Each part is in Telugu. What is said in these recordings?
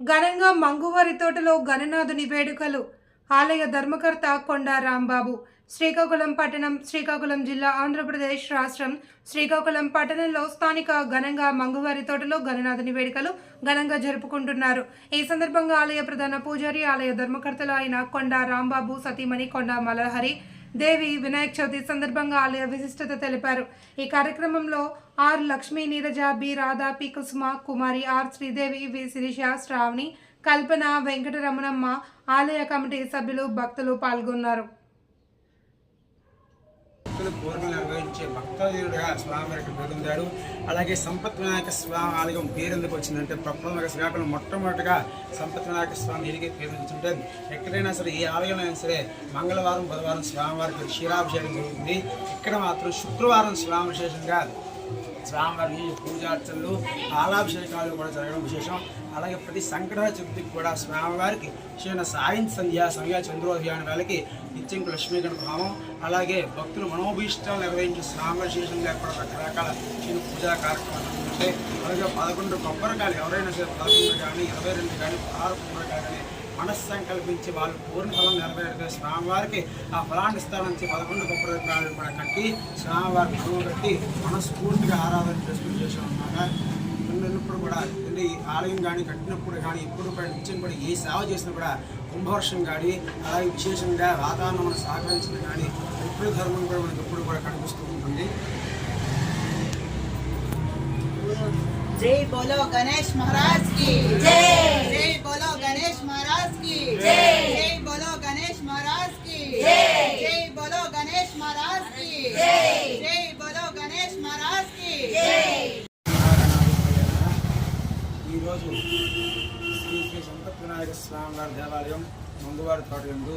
ఘనంగా మంగువారి తోటలో గణనాథుని వేడుకలు ఆలయ ధర్మకర్త కొండ రాంబాబు. శ్రీకాకుళం పట్టణం శ్రీకాకుళం జిల్లా ఆంధ్రప్రదేశ్ రాష్ట్రం. శ్రీకాకుళం పట్టణంలో స్థానిక ఘనంగా మంగువారి తోటలో గణనాథుని వేడుకలు ఘనంగా జరుపుకుంటున్నారు. ఈ సందర్భంగా ఆలయ ప్రధాన పూజారి ఆలయ ధర్మకర్తలు అయిన కొండ రాంబాబు సతీమణి కొండ మలహరి దేవి వినాయక చవితి సందర్భంగా ఆలయ విశిష్టత తెలిపారు. ఈ కార్యక్రమంలో R Lakshmi Neeraja B Radha P Kusuma Kumari R Sridevi V Sirisha Sravani Kalpana Venkataramanamma ఆలయ కమిటీ సభ్యులు భక్తులు పాల్గొన్నారు. భక్తులు పూర్వం నిర్వహించే భక్తదేవుడిగా స్వామివారికి పేరొందాడు అలాగే సంపత్ వినాయక స్వామి ఆలయం పేరెందుకు వచ్చిందంటే ప్రప్రథమ శ్రీకాకుళం మొట్టమొదటిగా సంపత్ వినాయక స్వామి దీనికి పేరు ఎక్కడైనా సరే ఏ ఆలయంలో అయినా సరే మంగళవారం బుధవారం స్వామివారికి క్షీరాభిషేకం జరుగుతుంది. ఇక్కడ మాత్రం శుక్రవారం స్వామి విశేషంగా స్వామివారి పూజార్చనలు పాలాభిషేకాలు కూడా జరగడం విశేషం. అలాగే ప్రతి సంకట చతుర్థికి కూడా స్వామివారికి క్షీణ సాయం సంధ్య సంధ్యా చంద్రోదయాన వేళకి నిత్యం లక్ష్మీగణ భావం. అలాగే భక్తులు మనోభీష్టాలు నిర్వహించే స్వామివారి విశేషంగా కూడా రకరకాల చిన్న పూజా కార్యక్రమాలు అలాగే పదకొండు కొబ్బరికాయలు ఎవరైనా సరే పదకొండు కానీ ఇరవై రెండు కానీ పదహారు కొబ్బరికాయలు మనస్సంకల్పించి వాళ్ళు పూర్ణ ఫలం నెరవేరుతూ స్వామివారికి ఆ ఫలాన్ని ఇస్తానని పదకొండు గొప్ప ప్రాణాలు కూడా కట్టి స్వామివారికి పూజ పెట్టి మనస్ఫూర్తిగా ఆరాధన చేసుకుని చేసాం అన్నమాట. ఉన్నప్పుడు కూడా అంటే ఆలయం కానీ కట్టినప్పుడు కానీ ఇప్పుడు నుంచి కూడా ఏ సేవ చేసినా కూడా కుంభవర్షం కానీ అలాగే విశేషంగా వాతావరణం సహకరించిన కానీ ఇప్పుడు ధర్మం కూడా మనకి ఎప్పుడు కూడా కనిపిస్తూ ఉంటుంది. జై బోలో గణేష్ మహారాజ్కి. ఈరోజు శ్రీ శ్రీ సంపత్ వినాయక స్వామి వారి దేవాలయం ముందువారి తోట ఎందు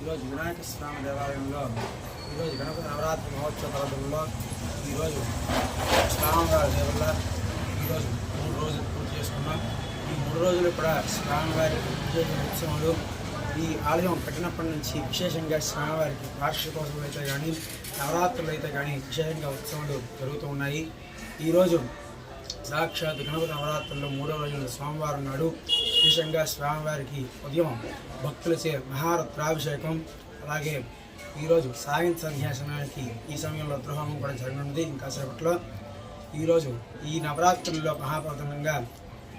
ఈరోజు వినాయక స్వామి దేవాలయంలో ఈరోజు గణపతి నవరాత్రి మహోత్సవ పర్వతంలో ఈరోజు స్వామివారి దేవుళ్ళ ఈరోజు మూడు రోజులు పూర్తి చేసుకున్నాం. ఈ మూడు రోజులు కూడా స్వామివారి ఉత్సవాలు. ఈ ఆలయం కట్టినప్పటి నుంచి విశేషంగా స్వామివారికి వార్షికోత్సవం అయితే కానీ నవరాత్రులు అయితే కానీ విశేషంగా ఉత్సవాలు జరుగుతూ ఉన్నాయి. ఈరోజు సాక్షాత్ గణపతి నవరాత్రుల్లో మూడో రోజున సోమవారం నాడు విశేషంగా స్వామివారికి ఉదయం భక్తులచే మహారత్రాభిషేకం అలాగే ఈరోజు సాయం సంధ్యా సమయానికి ఈ సమయంలో ద్రోహమం కూడా జరగనుంది. ఇంకా సేపట్లో ఈరోజు ఈ నవరాత్రుల్లో మహాప్రధానంగా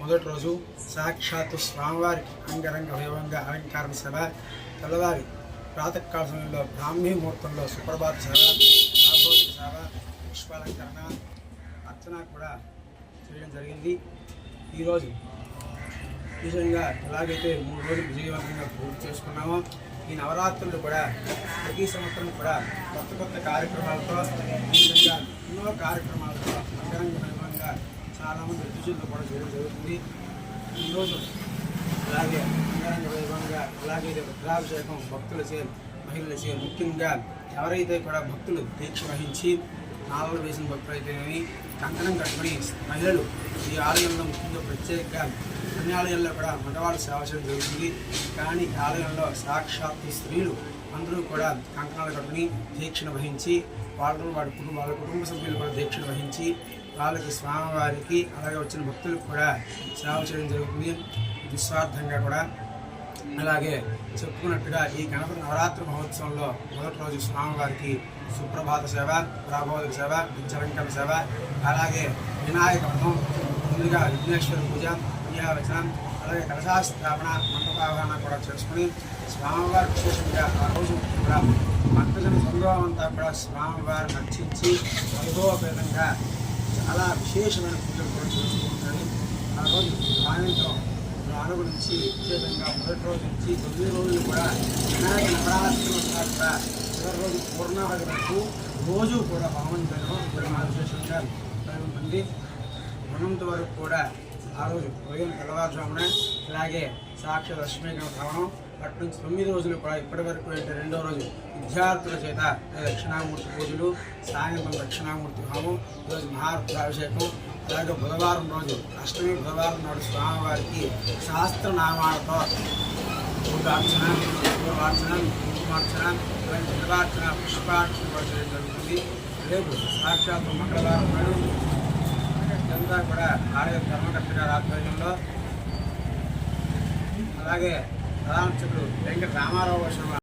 మొదటి రోజు సాక్షాత్తు స్వామివారికి అంగరంగ వైభవంగా అలంకార సభ తెల్లవారి ప్రాతకాల సమయంలో బ్రాహ్మీ ముహూర్తంలో సుప్రభాత సేవ ఆభోజన సేవ పుష్పాలంకరణ అర్చన కూడా చేయడం జరిగింది. ఈరోజు విషయంగా ఎలాగైతే మూడు రోజులు విజయవంతంగా పూర్తి చేసుకున్నామో ఈ నవరాత్రులు కూడా ప్రతి సంవత్సరం కూడా కొత్త కొత్త కార్యక్రమాలతో విధంగా ఎన్నో కార్యక్రమాలతో అంగరంగ వైభవంగా చాలామంది అతిథులతో కూడా చేయడం జరుగుతుంది. ఈరోజు అలాగే అంగరంగ వైభవంగా అలాగే రుద్రాభిషేకం భక్తులచే మహిళలచే ముఖ్యంగా ఎవరైతే కూడా భక్తులు దీక్ష వహించి నాలుగు వేసిన భక్తులు అయితేనేమి కంకణం కట్టుకుని మహిళలు ఈ ఆలయంలో ముఖ్యంగా ప్రత్యేకంగా అన్ని ఆలయాల్లో కూడా మగవాళ్ళు సేవ చేయడం జరుగుతుంది. కానీ ఆలయంలో సాక్షాత్తు స్త్రీలు అందరూ కూడా కంకణాలు కట్టుకుని దీక్షను వహించి వాళ్ళు వాడి కుటుంబ వాళ్ళ కుటుంబ సభ్యులు కూడా దీక్షను వహించి వాళ్ళకి స్వామివారికి అలాగే వచ్చిన భక్తులకు కూడా సేవ చేయడం జరుగుతుంది. నిస్వార్థంగా కూడా అలాగే చెప్పుకున్నట్టుగా ఈ గణపతి నవరాత్రి మహోత్సవంలో మొదటి రోజు స్వామివారికి సుప్రభాత సేవ ప్రాభోదక సేవ విద్యాలంకరణ సేవ అలాగే వినాయక వ్రతం ముందుగా విఘ్నేశ్వర పూజ విద్యావచనం అలాగే కలశాస్థాపన మండపావరణ కూడా చేసుకుని స్వామివారి విశేషంగా ఆ రోజు కూడా భక్తజన సంభవం అంతా కూడా స్వామివారిని రక్షించి వైభవపేతంగా చాలా విశేషమైన పూజలు కూడా చేసుకుంటుంది ఆ రోజు సాయంత్రం నాలుగు నుంచి విశేషంగా మొదటి రోజు నుంచి తొమ్మిది రోజులు కూడా వినాయక నవరాత్రి కూడా చివరి రోజు పూర్ణాహతి వరకు రోజు కూడా హోమం జరగడం మా విశేషంగా ఉంటుంది ఉన్నంత వరకు కూడా ఆ రోజు ఉదయం తెల్లవారుజామున ఇలాగే సాక్షి లక్ష్మీ భవనం అటు నుంచి తొమ్మిది రోజులు కూడా ఇప్పటి వరకు అంటే రెండో రోజు విద్యార్థుల చేత దక్షిణామూర్తి పూజలు సాయంత్రం దక్షిణామూర్తి హోమం ఈరోజు మహారుద్రాభిషేకం అలాగే బుధవారం రోజు అష్టమి బుధవారం నాడు స్వామివారికి సహస్రనామాలతో పూజార్చన పూర్వార్చన కుంకుమార్చన అలాగే జలార్చన పుష్పార్చన కూడా చేయడం జరుగుతుంది. రేపు సాక్షాత్ మంగళవారం నాడు ఇదంతా కూడా ఆలయ ధర్మకర్త గారి ఆధ్వర్యంలో అలాగే ప్రధాన అర్చకుడు వెంకట రామారావు శర్మ